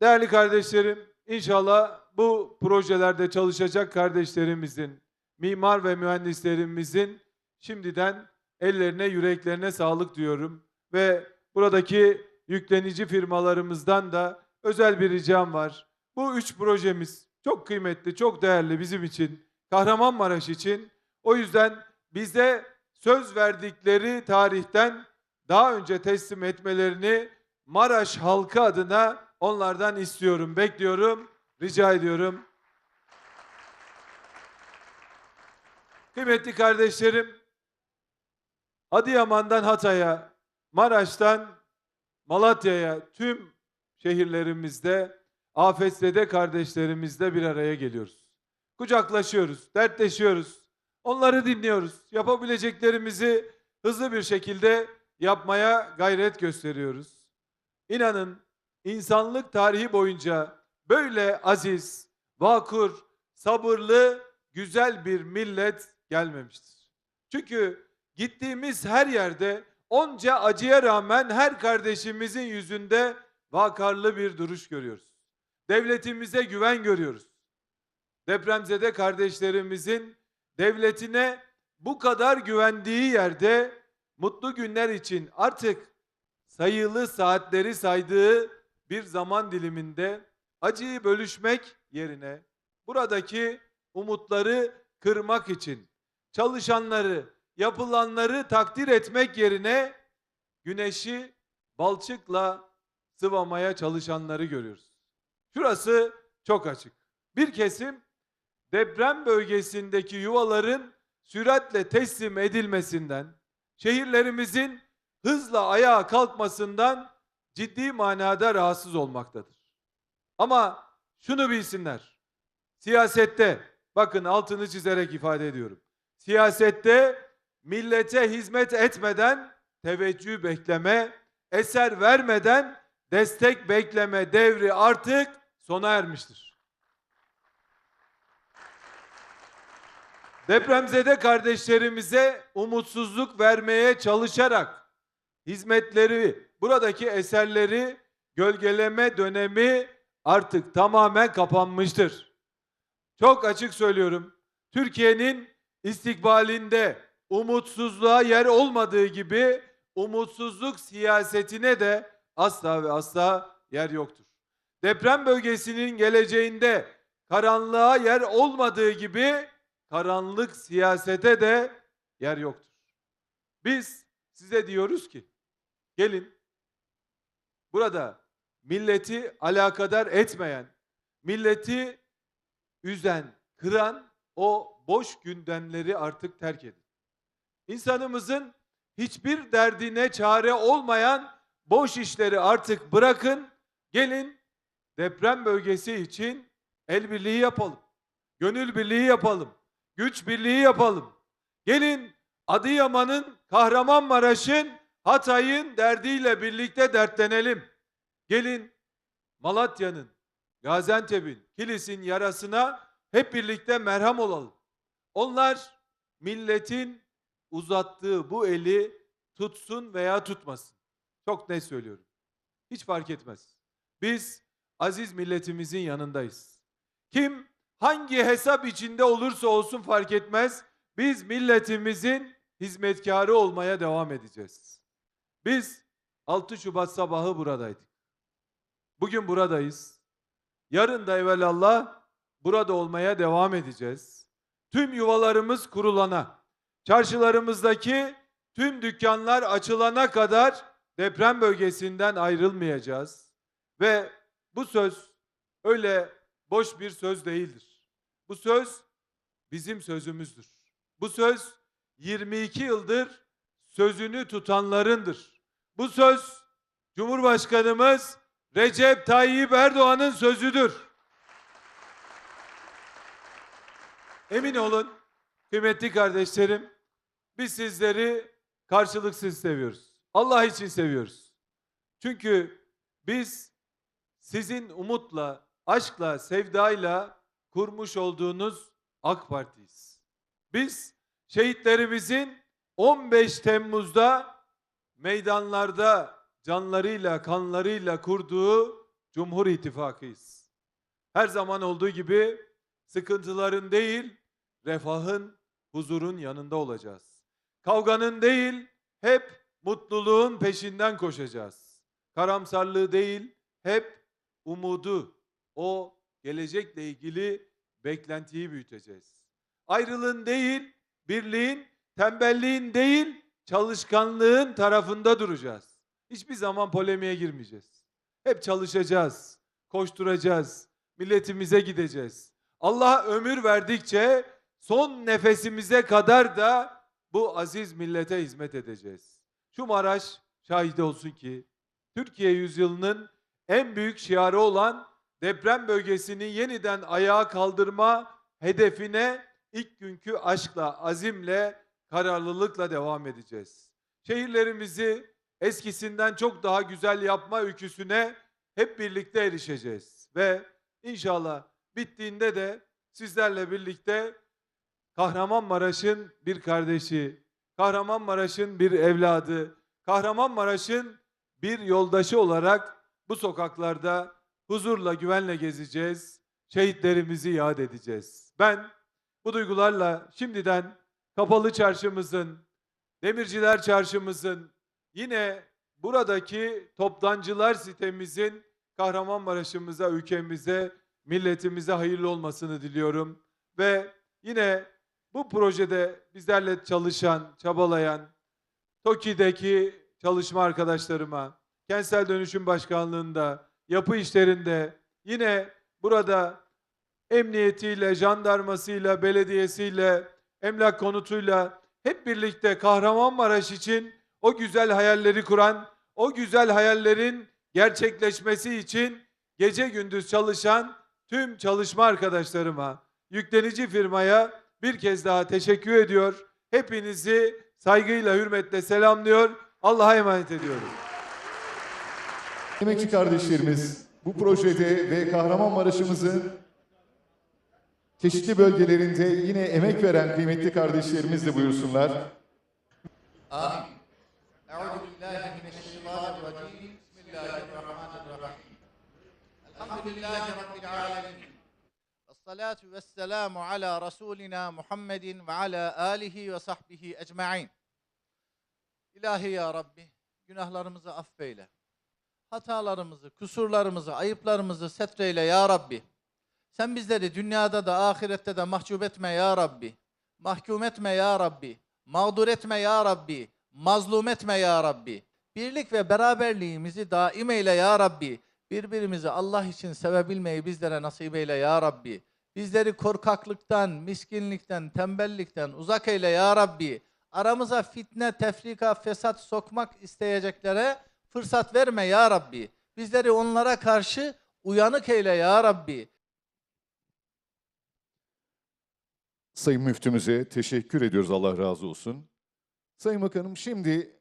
Değerli kardeşlerim, inşallah bu projelerde çalışacak kardeşlerimizin, mimar ve mühendislerimizin şimdiden ellerine, yüreklerine sağlık diyorum. Ve buradaki yüklenici firmalarımızdan da özel bir ricam var. Bu üç projemiz çok kıymetli, çok değerli bizim için, Kahramanmaraş için. O yüzden bize söz verdikleri tarihten daha önce teslim etmelerini Maraş halkı adına onlardan istiyorum, bekliyorum, rica ediyorum. Kıymetli kardeşlerim, Adıyaman'dan Hatay'a, Maraş'tan Malatya'ya tüm şehirlerimizde afetzede kardeşlerimizle bir araya geliyoruz. Kucaklaşıyoruz, dertleşiyoruz. Onları dinliyoruz. Yapabileceklerimizi hızlı bir şekilde yapmaya gayret gösteriyoruz. İnanın insanlık tarihi boyunca böyle aziz, vakur, sabırlı, güzel bir millet gelmemiştir. Çünkü gittiğimiz her yerde onca acıya rağmen her kardeşimizin yüzünde vakarlı bir duruş görüyoruz. Devletimize güven görüyoruz. Depremzede kardeşlerimizin devletine bu kadar güvendiği yerde mutlu günler için artık sayılı saatleri saydığı bir zaman diliminde acıyı bölüşmek yerine buradaki umutları kırmak için çalışanları, yapılanları takdir etmek yerine güneşi balçıkla sıvamaya çalışanları görüyoruz. Şurası çok açık. Bir kesim deprem bölgesindeki yuvaların süratle teslim edilmesinden, şehirlerimizin hızla ayağa kalkmasından ciddi manada rahatsız olmaktadır. Ama şunu bilsinler. Siyasette, bakın altını çizerek ifade ediyorum. Siyasette millete hizmet etmeden teveccüh bekleme, eser vermeden destek bekleme devri artık sona ermiştir. Depremzede kardeşlerimize umutsuzluk vermeye çalışarak hizmetleri, buradaki eserleri gölgeleme dönemi artık tamamen kapanmıştır. Çok açık söylüyorum. Türkiye'nin istikbalinde umutsuzluğa yer olmadığı gibi umutsuzluk siyasetine de asla ve asla yer yoktur. Deprem bölgesinin geleceğinde karanlığa yer olmadığı gibi karanlık siyasete de yer yoktur. Biz size diyoruz ki gelin burada milleti alakadar etmeyen, milleti üzen, kıran o boş gündemleri artık terk edin. İnsanımızın hiçbir derdine çare olmayan boş işleri artık bırakın. Gelin deprem bölgesi için el birliği yapalım. Gönül birliği yapalım. Güç birliği yapalım. Gelin Adıyaman'ın, Kahramanmaraş'ın, Hatay'ın derdiyle birlikte dertlenelim. Gelin Malatya'nın, Gaziantep'in, Kilis'in yarasına hep birlikte merham olalım. Onlar milletin uzattığı bu eli tutsun veya tutmasın. Çok net söylüyorum. Hiç fark etmez. Biz aziz milletimizin yanındayız. Kim hangi hesap içinde olursa olsun fark etmez. Biz milletimizin hizmetkarı olmaya devam edeceğiz. Biz 6 Şubat sabahı buradaydık. Bugün buradayız. Yarın da evvelallah burada olmaya devam edeceğiz. Tüm yuvalarımız kurulana, çarşılarımızdaki tüm dükkanlar açılana kadar deprem bölgesinden ayrılmayacağız. Ve bu söz öyle boş bir söz değildir. Bu söz bizim sözümüzdür. Bu söz 22 yıldır sözünü tutanlarındır. Bu söz Cumhurbaşkanımız Recep Tayyip Erdoğan'ın sözüdür. Emin olun kıymetli kardeşlerim biz sizleri karşılıksız seviyoruz. Allah için seviyoruz. Çünkü biz sizin umutla, aşkla, sevdayla kurmuş olduğunuz AK Parti'yiz. Biz şehitlerimizin 15 Temmuz'da meydanlarda canlarıyla, kanlarıyla kurduğu Cumhur İttifakıyız. Her zaman olduğu gibi sıkıntıların değil, refahın, huzurun yanında olacağız. Kavganın değil, hep mutluluğun peşinden koşacağız. Karamsarlığı değil, hep umudu, o gelecekle ilgili beklentiyi büyüteceğiz. Ayrılığın değil, birliğin, tembelliğin değil, çalışkanlığın tarafında duracağız. Hiçbir zaman polemiğe girmeyeceğiz. Hep çalışacağız, koşturacağız, milletimize gideceğiz. Allah ömür verdikçe son nefesimize kadar da bu aziz millete hizmet edeceğiz. Şu Maraş şahit olsun ki Türkiye yüzyılının en büyük şiarı olan deprem bölgesini yeniden ayağa kaldırma hedefine ilk günkü aşkla, azimle, kararlılıkla devam edeceğiz. Şehirlerimizi eskisinden çok daha güzel yapma öyküsüne hep birlikte erişeceğiz. Ve inşallah bittiğinde de sizlerle birlikte Kahramanmaraş'ın bir kardeşi, Kahramanmaraş'ın bir evladı, Kahramanmaraş'ın bir yoldaşı olarak bu sokaklarda huzurla, güvenle gezeceğiz. Şehitlerimizi yad edeceğiz. Ben bu duygularla şimdiden Kapalı Çarşımızın, Demirciler Çarşımızın, yine buradaki toptancılar sitemizin Kahramanmaraş'ımıza, ülkemize, milletimize hayırlı olmasını diliyorum. Ve yine bu projede bizlerle çalışan, çabalayan, TOKİ'deki çalışma arkadaşlarıma, Kentsel Dönüşüm Başkanlığı'nda, yapı işlerinde, yine burada emniyetiyle, jandarmasıyla, belediyesiyle, emlak konutuyla hep birlikte Kahramanmaraş için o güzel hayalleri kuran, o güzel hayallerin gerçekleşmesi için gece gündüz çalışan tüm çalışma arkadaşlarıma, yüklenici firmaya bir kez daha teşekkür ediyor. Hepinizi saygıyla, hürmetle selamlıyor. Allah'a emanet ediyorum. Emekçi kardeşlerimiz bu projede ve Kahramanmaraş'ımızın Çeşitli bölgelerinde yine emek veren kıymetli kardeşlerimiz de buyursunlar. Amin. Euzu billahi mineşşeytanirracim. Rabbil alamin. Essalatu vesselamu ala rasulina Muhammedin ve ala alihi ve sahbihi ecmaîn. İlahi ya Rabbi, günahlarımızı affeyle. Hatalarımızı, kusurlarımızı, ayıplarımızı setreyle ya Rabbi. Sen bizleri dünyada da ahirette de mahcup etme ya Rabbi. Mahkum etme ya Rabbi. Mağdur etme ya Rabbi. Mazlum etme ya Rabbi. Birlik ve beraberliğimizi daim eyle ya Rabbi. Birbirimizi Allah için sevebilmeyi bizlere nasip eyle ya Rabbi. Bizleri korkaklıktan, miskinlikten, tembellikten uzak eyle ya Rabbi. Aramıza fitne, tefrika, fesat sokmak isteyeceklere fırsat verme ya Rabbi. Bizleri onlara karşı uyanık eyle ya Rabbi. Sayın Müftümüze teşekkür ediyoruz Allah razı olsun. Sayın Bakanım şimdi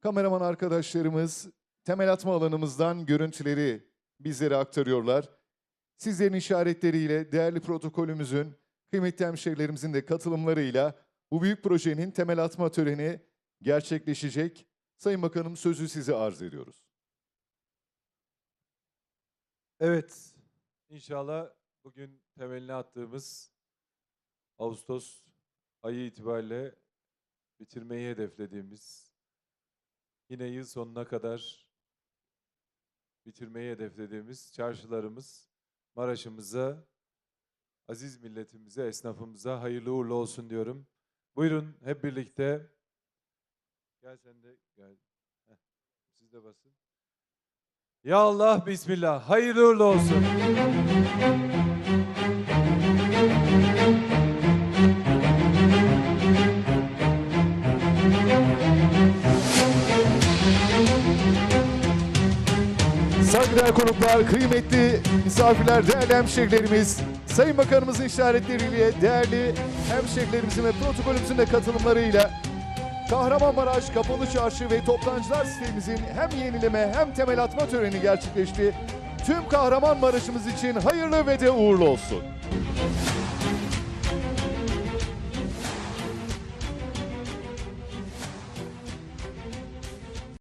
kameraman arkadaşlarımız temel atma alanımızdan görüntüleri bizlere aktarıyorlar. Sizlerin işaretleriyle değerli protokolümüzün kıymetli hemşehrilerimizin de katılımlarıyla bu büyük projenin temel atma töreni gerçekleşecek. Sayın Bakanım sözü size arz ediyoruz. Evet, inşallah bugün temelini attığımız Ağustos ayı itibariyle bitirmeyi hedeflediğimiz, yine yıl sonuna kadar bitirmeyi hedeflediğimiz çarşılarımız Maraş'ımıza, aziz milletimize, esnafımıza hayırlı uğurlu olsun diyorum. Buyurun hep birlikte. Gel sen de gel. Heh, siz de basın. Ya Allah Bismillah. Hayırlı uğurlu olsun. Konuklar, kıymetli misafirler, değerli hemşehrilerimiz, Sayın Bakanımızın işaretleriyle, değerli hemşehrilerimizin ve protokolümüzün de katılımlarıyla Kahramanmaraş Kapalı Çarşı ve Toptancılar Sitemizin hem yenileme hem temel atma töreni gerçekleşti. Tüm Kahramanmaraş'ımız için hayırlı ve de uğurlu olsun.